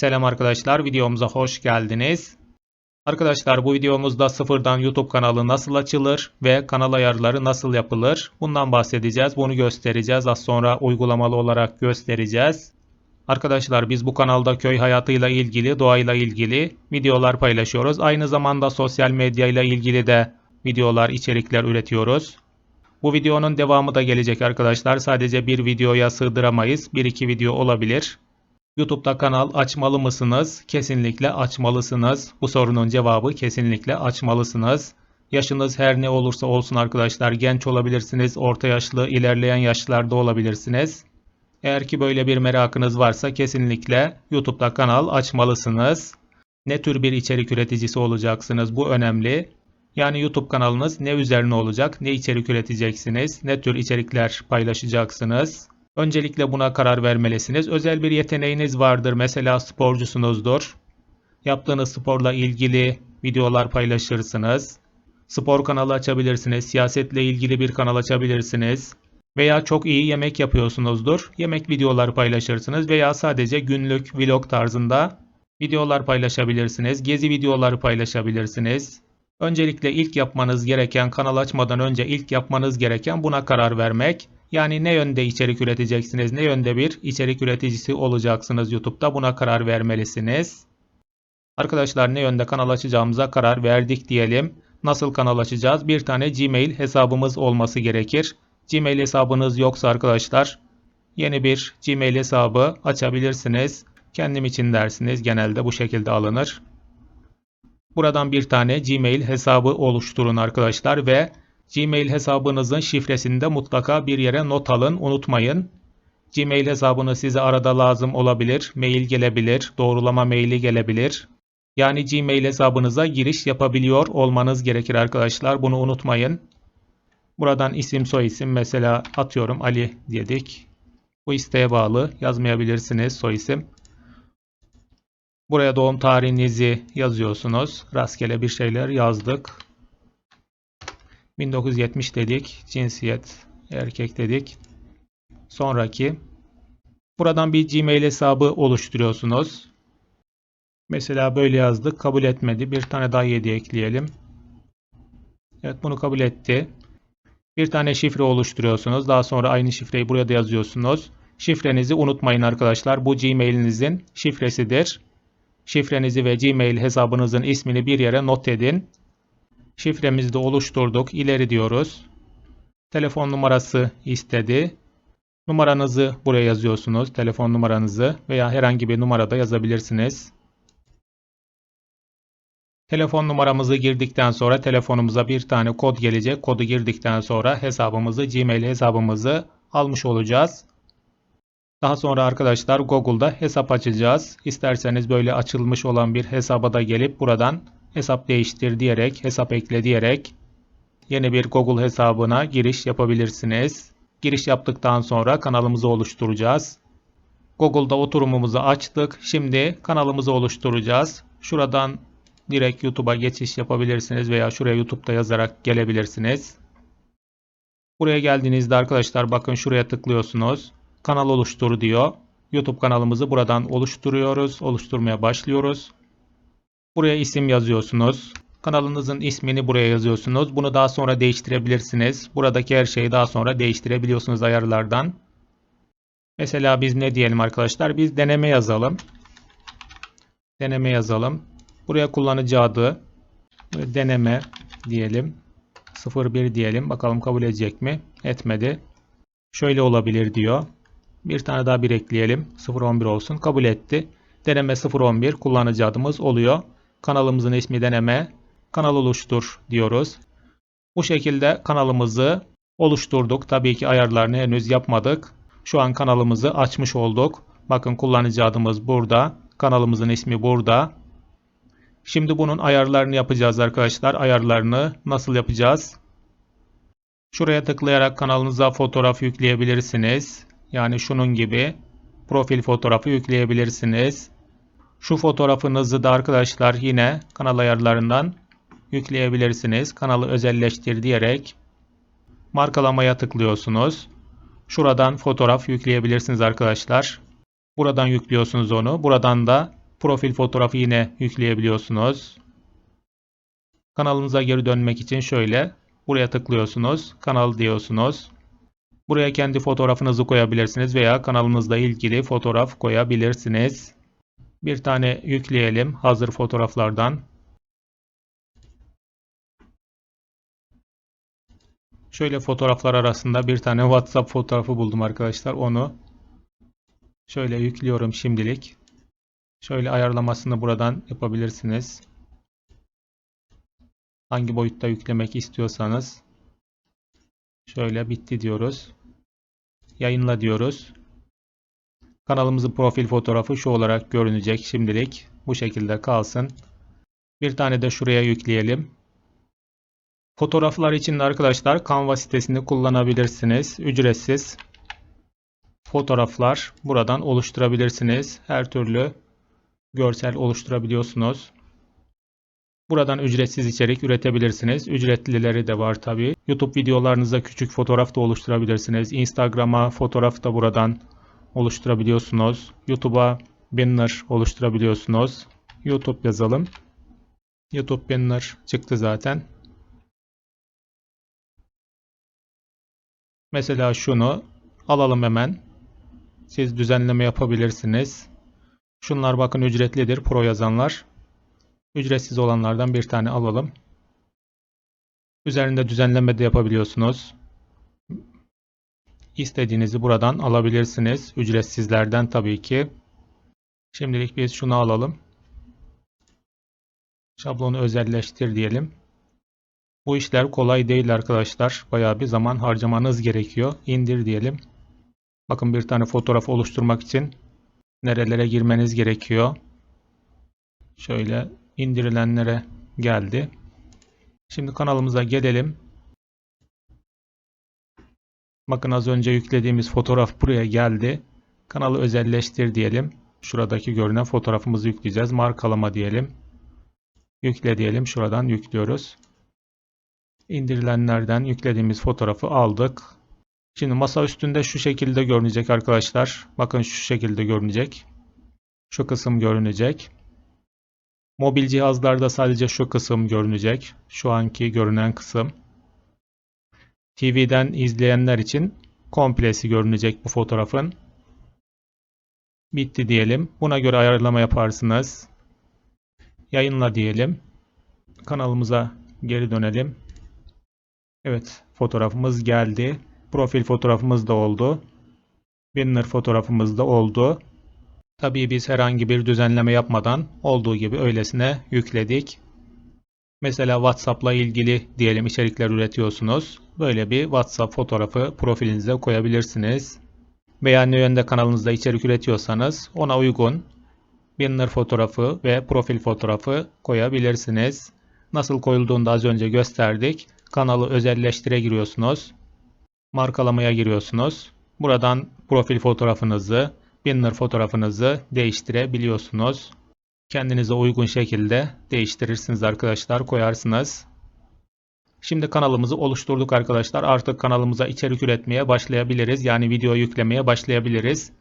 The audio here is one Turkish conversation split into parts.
Selam arkadaşlar, videomuza hoş geldiniz. Arkadaşlar bu videomuzda sıfırdan YouTube kanalı nasıl açılır ve kanal ayarları nasıl yapılır? Bundan bahsedeceğiz, bunu göstereceğiz. Az sonra uygulamalı olarak göstereceğiz. Arkadaşlar biz bu kanalda köy hayatıyla ilgili, doğayla ilgili videolar paylaşıyoruz. Aynı zamanda sosyal medyayla ilgili de videolar, içerikler üretiyoruz. Bu videonun devamı da gelecek arkadaşlar. Sadece bir videoya sığdıramayız. Bir iki video olabilir. YouTube'da kanal açmalı mısınız? Kesinlikle açmalısınız. Bu sorunun cevabı kesinlikle açmalısınız. Yaşınız her ne olursa olsun arkadaşlar genç olabilirsiniz, orta yaşlı, ilerleyen yaşlarda olabilirsiniz. Eğer ki böyle bir merakınız varsa kesinlikle YouTube'da kanal açmalısınız. Ne tür bir içerik üreticisi olacaksınız bu önemli. Yani YouTube kanalınız ne üzerine olacak, ne içerik üreteceksiniz, ne tür içerikler paylaşacaksınız. Öncelikle buna karar vermelisiniz. Özel bir yeteneğiniz vardır. Mesela sporcusunuzdur. Yaptığınız sporla ilgili videolar paylaşırsınız. Spor kanalı açabilirsiniz. Siyasetle ilgili bir kanal açabilirsiniz. Veya çok iyi yemek yapıyorsunuzdur. Yemek videoları paylaşırsınız veya sadece günlük vlog tarzında videolar paylaşabilirsiniz. Gezi videoları paylaşabilirsiniz. Öncelikle ilk yapmanız gereken kanal açmadan önce ilk yapmanız gereken buna karar vermek. Yani ne yönde içerik üreteceksiniz, ne yönde bir içerik üreticisi olacaksınız YouTube'da buna karar vermelisiniz. Arkadaşlar ne yönde kanal açacağımıza karar verdik diyelim. Nasıl kanal açacağız? Bir tane Gmail hesabımız olması gerekir. Gmail hesabınız yoksa arkadaşlar yeni bir Gmail hesabı açabilirsiniz. Kendim için dersiniz genelde bu şekilde alınır. Buradan bir tane Gmail hesabı oluşturun arkadaşlar ve Gmail hesabınızın şifresini de mutlaka bir yere not alın, unutmayın. Gmail hesabını size arada lazım olabilir, mail gelebilir, doğrulama maili gelebilir. Yani Gmail hesabınıza giriş yapabiliyor olmanız gerekir arkadaşlar. Bunu unutmayın. Buradan isim soyisim mesela atıyorum Ali dedik. Bu isteğe bağlı yazmayabilirsiniz soyisim. Buraya doğum tarihinizi yazıyorsunuz. Rastgele bir şeyler yazdık. 1970 dedik. Cinsiyet erkek dedik. Sonraki. Buradan bir Gmail hesabı oluşturuyorsunuz. Mesela böyle yazdık. Kabul etmedi. Bir tane daha 7 ekleyelim. Evet bunu kabul etti. Bir tane şifre oluşturuyorsunuz. Daha sonra aynı şifreyi buraya da yazıyorsunuz. Şifrenizi unutmayın arkadaşlar. Bu Gmail'inizin şifresidir. Şifrenizi ve Gmail hesabınızın ismini bir yere not edin. Şifremizi de oluşturduk. İleri diyoruz. Telefon numarası istedi. Numaranızı buraya yazıyorsunuz. Telefon numaranızı veya herhangi bir numarada yazabilirsiniz. Telefon numaramızı girdikten sonra telefonumuza bir tane kod gelecek. Kodu girdikten sonra hesabımızı, Gmail hesabımızı almış olacağız. Daha sonra arkadaşlar Google'da hesap açacağız. İsterseniz böyle açılmış olan bir hesaba da gelip buradan hesap değiştir diyerek, hesap ekle diyerek yeni bir Google hesabına giriş yapabilirsiniz. Giriş yaptıktan sonra kanalımızı oluşturacağız. Google'da oturumumuzu açtık. Şimdi kanalımızı oluşturacağız. Şuradan direkt YouTube'a geçiş yapabilirsiniz veya şuraya YouTube'da yazarak gelebilirsiniz. Buraya geldiğinizde arkadaşlar bakın şuraya tıklıyorsunuz. Kanal oluştur diyor. YouTube kanalımızı buradan oluşturuyoruz. Oluşturmaya başlıyoruz. Buraya isim yazıyorsunuz. Kanalınızın ismini buraya yazıyorsunuz. Bunu daha sonra değiştirebilirsiniz. Buradaki her şeyi daha sonra değiştirebiliyorsunuz ayarlardan. Mesela biz ne diyelim arkadaşlar? Biz deneme yazalım. Deneme yazalım. Buraya kullanıcı adı deneme diyelim. 01 diyelim. Bakalım kabul edecek mi? Etmedi. Şöyle olabilir diyor. Bir tane daha bir ekleyelim. 011 olsun. Kabul etti. Deneme 011 kullanıcı adımız oluyor. Kanalımızın ismi deneme. Kanal oluştur diyoruz. Bu şekilde kanalımızı oluşturduk. Tabii ki ayarlarını henüz yapmadık. Şu an kanalımızı açmış olduk. Bakın kullanıcı adımız burada. Kanalımızın ismi burada. Şimdi bunun ayarlarını yapacağız arkadaşlar. Ayarlarını nasıl yapacağız? Şuraya tıklayarak kanalınıza fotoğraf yükleyebilirsiniz. Yani şunun gibi profil fotoğrafı yükleyebilirsiniz. Şu fotoğrafınızı da arkadaşlar yine kanal ayarlarından yükleyebilirsiniz. Kanalı özelleştir diyerek markalamaya tıklıyorsunuz. Şuradan fotoğraf yükleyebilirsiniz arkadaşlar. Buradan yüklüyorsunuz onu. Buradan da profil fotoğrafı yine yükleyebiliyorsunuz. Kanalınıza geri dönmek için şöyle buraya tıklıyorsunuz. Kanal diyorsunuz. Buraya kendi fotoğrafınızı koyabilirsiniz veya kanalınızla ilgili fotoğraf koyabilirsiniz. Bir tane yükleyelim hazır fotoğraflardan. Şöyle fotoğraflar arasında bir tane WhatsApp fotoğrafı buldum arkadaşlar. Onu şöyle yüklüyorum şimdilik. Şöyle ayarlamasını buradan yapabilirsiniz. Hangi boyutta yüklemek istiyorsanız. Şöyle bitti diyoruz. Yayınla diyoruz. Kanalımızın profil fotoğrafı şu olarak görünecek şimdilik. Bu şekilde kalsın. Bir tane de şuraya yükleyelim. Fotoğraflar için de arkadaşlar Canva sitesini kullanabilirsiniz. Ücretsiz fotoğraflar buradan oluşturabilirsiniz. Her türlü görsel oluşturabiliyorsunuz. Buradan ücretsiz içerik üretebilirsiniz. Ücretlileri de var tabi. YouTube videolarınıza küçük fotoğraf da oluşturabilirsiniz. Instagram'a fotoğraf da buradan oluşturabiliyorsunuz. YouTube'a banner oluşturabiliyorsunuz. YouTube yazalım. YouTube banner çıktı zaten. Mesela şunu alalım hemen. Siz düzenleme yapabilirsiniz. Şunlar bakın ücretlidir pro yazanlar. Ücretsiz olanlardan bir tane alalım. Üzerinde düzenleme de yapabiliyorsunuz. İstediğinizi buradan alabilirsiniz. Ücretsizlerden tabii ki. Şimdilik biz şunu alalım. Şablonu özelleştir diyelim. Bu işler kolay değil arkadaşlar. Bayağı bir zaman harcamanız gerekiyor. İndir diyelim. Bakın bir tane fotoğraf oluşturmak için nerelere girmeniz gerekiyor. Şöyle indirilenlere geldi. Şimdi kanalımıza gelelim. Bakın az önce yüklediğimiz fotoğraf buraya geldi. Kanalı özelleştir diyelim. Şuradaki görünen fotoğrafımızı yükleyeceğiz. Markalama diyelim. Yükle diyelim. Şuradan yüklüyoruz. İndirilenlerden yüklediğimiz fotoğrafı aldık. Şimdi masa üstünde şu şekilde görünecek arkadaşlar. Bakın şu şekilde görünecek. Şu kısım görünecek. Mobil cihazlarda sadece şu kısım görünecek. Şu anki görünen kısım. TV'den izleyenler için komplesi görünecek bu fotoğrafın. Bitti diyelim. Buna göre ayarlama yaparsınız. Yayınla diyelim. Kanalımıza geri dönelim. Evet fotoğrafımız geldi. Profil fotoğrafımız da oldu. Banner fotoğrafımız da oldu. Tabii biz herhangi bir düzenleme yapmadan olduğu gibi öylesine yükledik. Mesela WhatsApp'la ilgili diyelim içerikler üretiyorsunuz. Böyle bir WhatsApp fotoğrafı profilinize koyabilirsiniz. Veya ne yönde kanalınızda içerik üretiyorsanız ona uygun banner fotoğrafı ve profil fotoğrafı koyabilirsiniz. Nasıl koyulduğunu da az önce gösterdik. Kanalı özelleştire giriyorsunuz. Markalamaya giriyorsunuz. Buradan profil fotoğrafınızı, banner fotoğrafınızı değiştirebiliyorsunuz. Kendinize uygun şekilde değiştirirsiniz arkadaşlar, koyarsınız. Şimdi kanalımızı oluşturduk arkadaşlar. Artık kanalımıza içerik üretmeye başlayabiliriz. Yani video yüklemeye başlayabiliriz.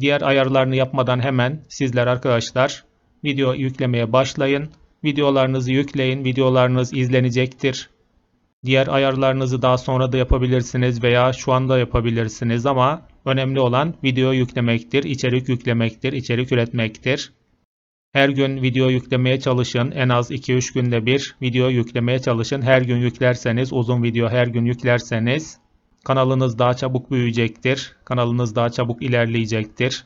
Diğer ayarlarını yapmadan hemen sizler arkadaşlar video yüklemeye başlayın. Videolarınızı yükleyin. Videolarınız izlenecektir. Diğer ayarlarınızı daha sonra da yapabilirsiniz veya şu anda yapabilirsiniz ama önemli olan video yüklemektir, içerik yüklemektir, içerik üretmektir. Her gün video yüklemeye çalışın. En az 2-3 günde bir video yüklemeye çalışın. Her gün yüklerseniz, uzun video her gün yüklerseniz kanalınız daha çabuk büyüyecektir. Kanalınız daha çabuk ilerleyecektir.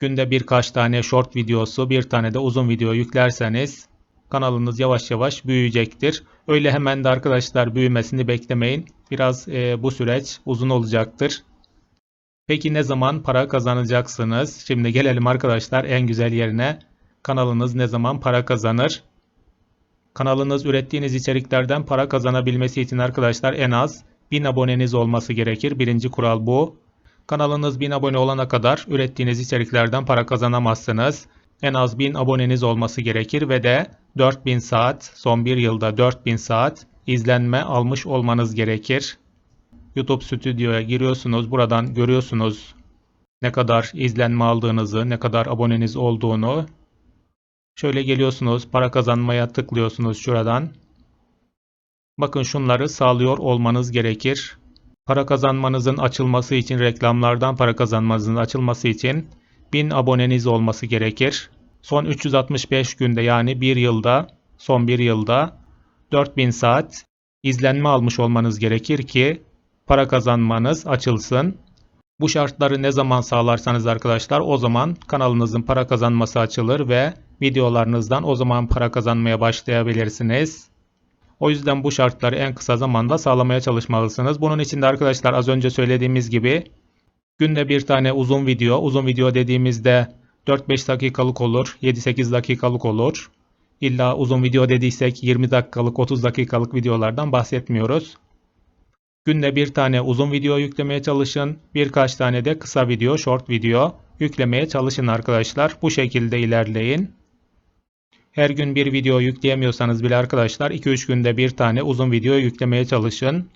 Günde birkaç tane short videosu, bir tane de uzun video yüklerseniz kanalınız yavaş yavaş büyüyecektir. Öyle hemen de arkadaşlar büyümesini beklemeyin. Biraz e, bu süreç uzun olacaktır. Peki ne zaman para kazanacaksınız? Şimdi gelelim arkadaşlar en güzel yerine. Kanalınız ne zaman para kazanır? Kanalınız ürettiğiniz içeriklerden para kazanabilmesi için arkadaşlar en az 1000 aboneniz olması gerekir. Birinci kural bu. Kanalınız 1000 abone olana kadar ürettiğiniz içeriklerden para kazanamazsınız. En az 1000 aboneniz olması gerekir ve de 4000 saat, son bir yılda 4000 saat izlenme almış olmanız gerekir. YouTube Stüdyo'ya giriyorsunuz. Buradan görüyorsunuz ne kadar izlenme aldığınızı, ne kadar aboneniz olduğunu. Şöyle geliyorsunuz, para kazanmaya tıklıyorsunuz şuradan. Bakın şunları sağlıyor olmanız gerekir. Para kazanmanızın açılması için, reklamlardan para kazanmanızın açılması için 1000 aboneniz olması gerekir. Son 365 günde yani bir yılda, son bir yılda 4000 saat izlenme almış olmanız gerekir ki para kazanmanız açılsın. Bu şartları ne zaman sağlarsanız arkadaşlar o zaman kanalınızın para kazanması açılır ve videolarınızdan o zaman para kazanmaya başlayabilirsiniz. O yüzden bu şartları en kısa zamanda sağlamaya çalışmalısınız. Bunun için de arkadaşlar az önce söylediğimiz gibi günde bir tane uzun video, uzun video dediğimizde 4-5 dakikalık olur, 7-8 dakikalık olur. İlla uzun video dediysek 20 dakikalık, 30 dakikalık videolardan bahsetmiyoruz. Günde bir tane uzun video yüklemeye çalışın. Birkaç tane de kısa video, short video yüklemeye çalışın arkadaşlar. Bu şekilde ilerleyin. Her gün bir video yükleyemiyorsanız bile arkadaşlar 2-3 günde bir tane uzun video yüklemeye çalışın.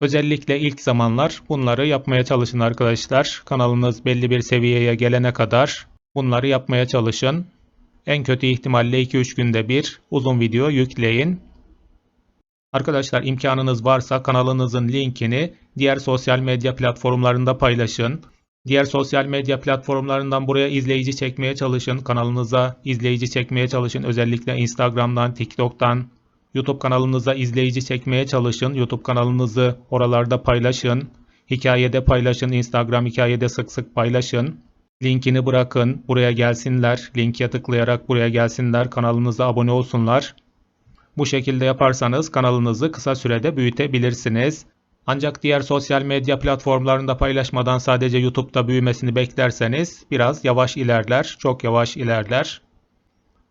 Özellikle ilk zamanlar bunları yapmaya çalışın arkadaşlar. Kanalınız belli bir seviyeye gelene kadar bunları yapmaya çalışın. En kötü ihtimalle 2-3 günde bir uzun video yükleyin. Arkadaşlar imkanınız varsa kanalınızın linkini diğer sosyal medya platformlarında paylaşın. Diğer sosyal medya platformlarından buraya izleyici çekmeye çalışın. Kanalınıza izleyici çekmeye çalışın. Özellikle Instagram'dan, TikTok'tan, YouTube kanalınıza izleyici çekmeye çalışın. YouTube kanalınızı oralarda paylaşın. Hikayede paylaşın. Instagram hikayede sık sık paylaşın. Linkini bırakın. Buraya gelsinler. Linke tıklayarak buraya gelsinler. Kanalınıza abone olsunlar. Bu şekilde yaparsanız kanalınızı kısa sürede büyütebilirsiniz. Ancak diğer sosyal medya platformlarında paylaşmadan sadece YouTube'da büyümesini beklerseniz biraz yavaş ilerler, çok yavaş ilerler.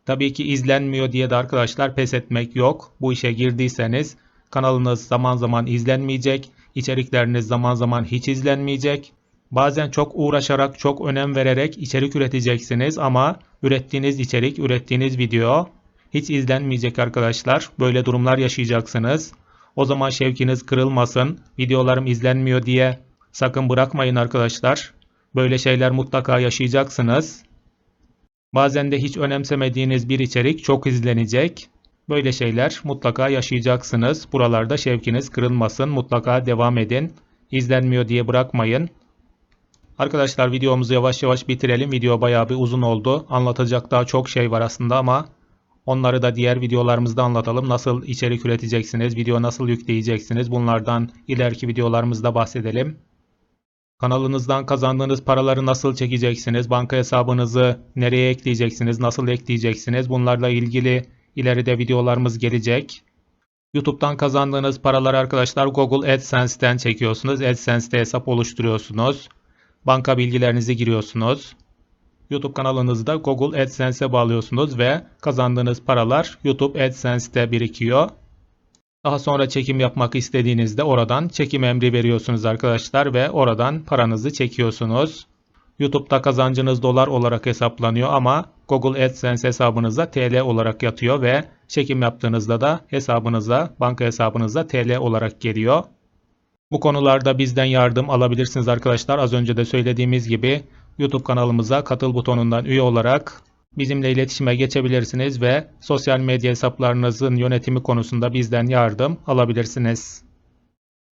Tabii ki izlenmiyor diye de arkadaşlar pes etmek yok. Bu işe girdiyseniz kanalınız zaman zaman izlenmeyecek, içerikleriniz zaman zaman hiç izlenmeyecek. Bazen çok uğraşarak, çok önem vererek içerik üreteceksiniz ama ürettiğiniz içerik, ürettiğiniz video hiç izlenmeyecek arkadaşlar. Böyle durumlar yaşayacaksınız. O zaman şevkiniz kırılmasın. Videolarım izlenmiyor diye sakın bırakmayın arkadaşlar. Böyle şeyler mutlaka yaşayacaksınız. Bazen de hiç önemsemediğiniz bir içerik çok izlenecek. Böyle şeyler mutlaka yaşayacaksınız. Buralarda şevkiniz kırılmasın. Mutlaka devam edin. İzlenmiyor diye bırakmayın. Arkadaşlar videomuzu yavaş yavaş bitirelim. Video bayağı bir uzun oldu. Anlatacak daha çok şey var aslında ama Onları da diğer videolarımızda anlatalım. Nasıl içerik üreteceksiniz, video nasıl yükleyeceksiniz bunlardan ileriki videolarımızda bahsedelim. Kanalınızdan kazandığınız paraları nasıl çekeceksiniz, banka hesabınızı nereye ekleyeceksiniz, nasıl ekleyeceksiniz bunlarla ilgili ileride videolarımız gelecek. YouTube'dan kazandığınız paraları arkadaşlar Google AdSense'ten çekiyorsunuz. AdSense'te hesap oluşturuyorsunuz. Banka bilgilerinizi giriyorsunuz. YouTube kanalınızı da Google AdSense'e bağlıyorsunuz ve kazandığınız paralar YouTube AdSense'te birikiyor. Daha sonra çekim yapmak istediğinizde oradan çekim emri veriyorsunuz arkadaşlar ve oradan paranızı çekiyorsunuz. YouTube'da kazancınız dolar olarak hesaplanıyor ama Google AdSense hesabınıza TL olarak yatıyor ve çekim yaptığınızda da hesabınıza, banka hesabınıza TL olarak geliyor. Bu konularda bizden yardım alabilirsiniz arkadaşlar. Az önce de söylediğimiz gibi YouTube kanalımıza katıl butonundan üye olarak bizimle iletişime geçebilirsiniz ve sosyal medya hesaplarınızın yönetimi konusunda bizden yardım alabilirsiniz.